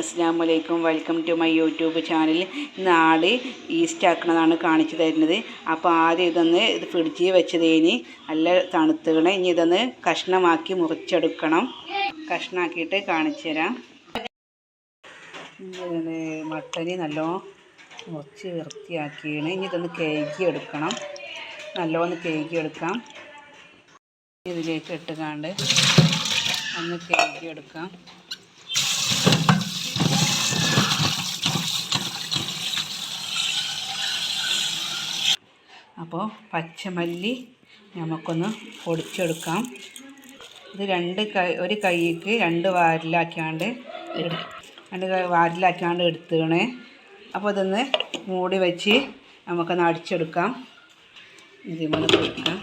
അസ്സാം വലൈക്കും welcome to my YouTube channel ഇന്ന് ആട് ഈസ്റ്റ് ആക്കണതാണ് കാണിച്ചു തരുന്നത്. അപ്പോൾ ആദ്യം ഇതൊന്ന് ഇത് ഫ്രിഡ്ജിൽ വെച്ചതേനി നല്ല തണുത്തുകണം ഇനി ഇതൊന്ന് കഷ്ണമാക്കി മുറിച്ചെടുക്കണം. കഷ്ണമാക്കിയിട്ട് കാണിച്ചു തരാം. മട്ടന് നല്ലോണം മുറിച്ച് വൃത്തിയാക്കിയാണ്. ഇനി ഇതൊന്ന് കേക്ക് എടുക്കണം. നല്ലോണം കേക്ക് എടുക്കാം. ഇതിലേക്ക് ഇട്ടുകാണ്ട് ഒന്ന് കേക്ക് എടുക്കാം. അപ്പോൾ പച്ചമല്ലി നമുക്കൊന്ന് പൊടിച്ചെടുക്കാം. ഇത് രണ്ട് കൈ ഒരു കൈക്ക് രണ്ട് വാരിലാക്കിയാണ്ട് എടു- രണ്ട് കൈ വാരിലാക്കിയാണ്ട് എടുത്തുകണേ അപ്പോൾ ഇതൊന്ന് മൂടി വെച്ച് നമുക്കൊന്ന് അടിച്ചെടുക്കാം. ഇതിമൊന്ന് കൊടുക്കാം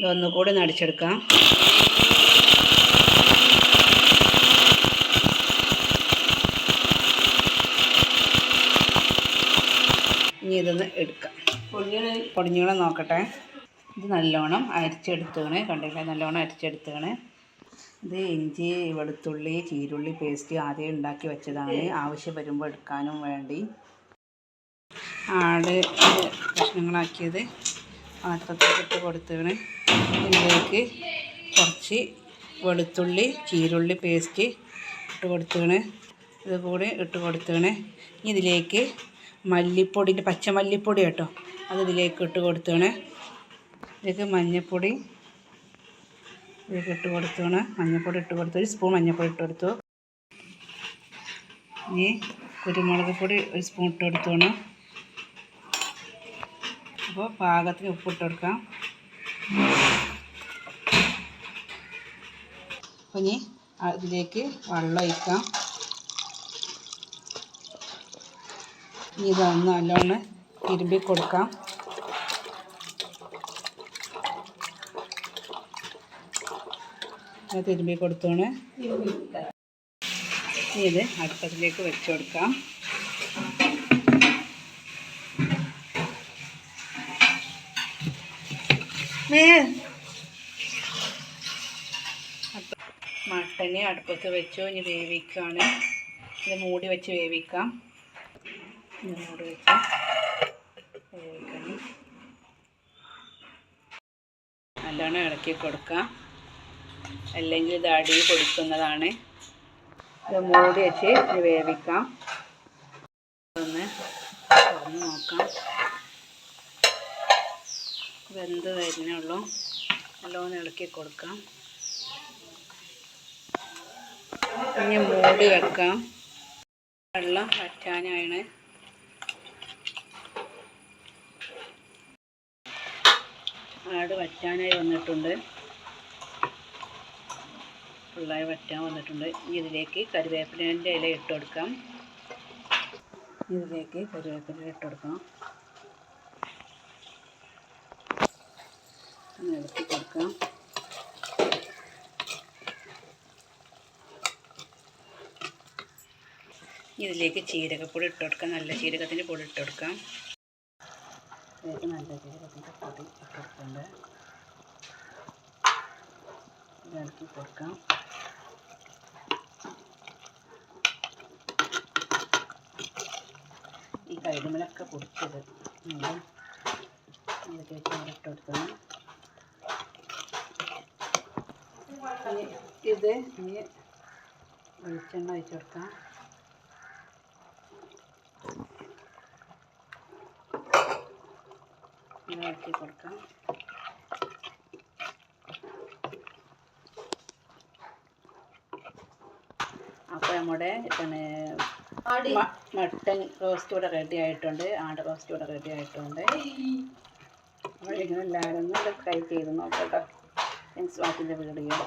ഇതൊന്നുകൂടി ഒന്ന് ഇനി ഇതൊന്ന് എടുക്കാം. പൊടിഞ്ഞൂടെ നോക്കട്ടെ. ഇത് നല്ലോണം അരിച്ചെടുത്തുകണേ കണ്ടില്ലേ നല്ലോണം അരിച്ചെടുത്തുകണേ ഇത് ഇഞ്ചി വെളുത്തുള്ളി ചീരുള്ളി പേസ്റ്റ് ആദ്യം ഉണ്ടാക്കി വെച്ചതാണ്. ആവശ്യം വരുമ്പോൾ എടുക്കാനും വേണ്ടി. ആട് കഷ്ണങ്ങളാക്കിയത് പാത്രത്തിലിട്ട് കൊടുത്തുകണേ ഇതിലേക്ക് കുറച്ച് വെളുത്തുള്ളി ചീരുള്ളി പേസ്റ്റ് ഇട്ട് കൊടുത്തുകണേ ഇത് കൂടി ഇട്ട് കൊടുത്തുകണേ ഇതിലേക്ക് മല്ലിപ്പൊടിന്റെ പച്ചമല്ലിപ്പൊടി കേട്ടോ. അത് ഇതിലേക്ക് ഇട്ട് കൊടുത്തോണേ. ഇതിലേക്ക് മഞ്ഞൾപ്പൊടി ഇതിലേക്ക് ഇട്ട് കൊടുത്തോണ്. മഞ്ഞൾപ്പൊടി ഇട്ട് കൊടുത്തു. ഒരു സ്പൂൺ മഞ്ഞൾപ്പൊടി ഇട്ട് കൊടുത്തു. ഇനി കുരുമുളക് പൊടി ഒരു സ്പൂൺ ഇട്ട് കൊടുത്തോണ്. അപ്പോൾ പാകത്തിന് ഉപ്പിട്ട് കൊടുക്കാം. അപ്പോൾ ഇനി അതിലേക്ക് വെള്ളം ഒഴിക്കാം. ഇനി ഇതൊന്ന് നല്ലോണം തിരുമ്പി കൊടുക്കാം. തിരുമ്പി കൊടുത്തോണ്. ഇനി ഇത് അടുപ്പത്തിലേക്ക് വെച്ച് കൊടുക്കാം. മട്ടനെ അടുപ്പത്ത് വെച്ചു ഇനി വേവിക്കുകയാണ് ഇത് മൂടി വെച്ച് വേവിക്കാം. ഇത് മൂടി വെച്ച് വേവിക്കണം നല്ലോണം ഇളക്കി കൊടുക്കാം അല്ലെങ്കിൽ ഇത് അടി കൊടുക്കുന്നതാണ് ഇത് മൂടി വെച്ച് ഇത് വേവിക്കാം. ഒന്ന് തുറന്ന് നോക്കാം. വെന്ത് വരുന്നുള്ളൂ? നല്ലോണം ഇളക്കി കൊടുക്കാം. ഇനി മൂടി വെക്കാം. വെള്ളം വറ്റാനാണ്. ആട് വറ്റാനായി വന്നിട്ടുണ്ട്. ഫുള്ളായി വറ്റാൻ വന്നിട്ടുണ്ട്. ഇനി ഇതിലേക്ക് കറിവേപ്പിലേന്റെ ഇല ഇട്ട് കൊടുക്കാം. ഇതിലേക്ക് കറിവേപ്പില ഇട്ട് കൊടുക്കാം ഇളക്കി കൊടുക്കാം. ഇതിലേക്ക് ചീരകപ്പൊടി ഇട്ട് കൊടുക്കാം. നല്ല ചീരകത്തിന്റെ പൊടി ഇട്ട് കൊടുക്കാം. ഇതിലേക്ക് കൊടുക്കാം. ഈ കൈടുമലൊക്കെ പൊടിച്ചത്. ഇത് ഇനി വെളിച്ചെണ്ണ ഒഴിച്ച് കൊടുക്കാം ഇത് കൊടുക്കാം. അപ്പോൾ നമ്മുടെ പിന്നെ മട്ടൻ റോസ്റ്റ് കൂടെ റെഡി ആയിട്ടുണ്ട്. ആട് റോസ്റ്റ് കൂടെ റെഡി ആയിട്ടുണ്ട്. നിങ്ങൾ എല്ലാവരും ഒന്ന് ട്രൈ ചെയ്ത് നോക്കട്ടോ. ഫ്രണ്ട്സ് വാക്കിന്റെ വീഡിയോ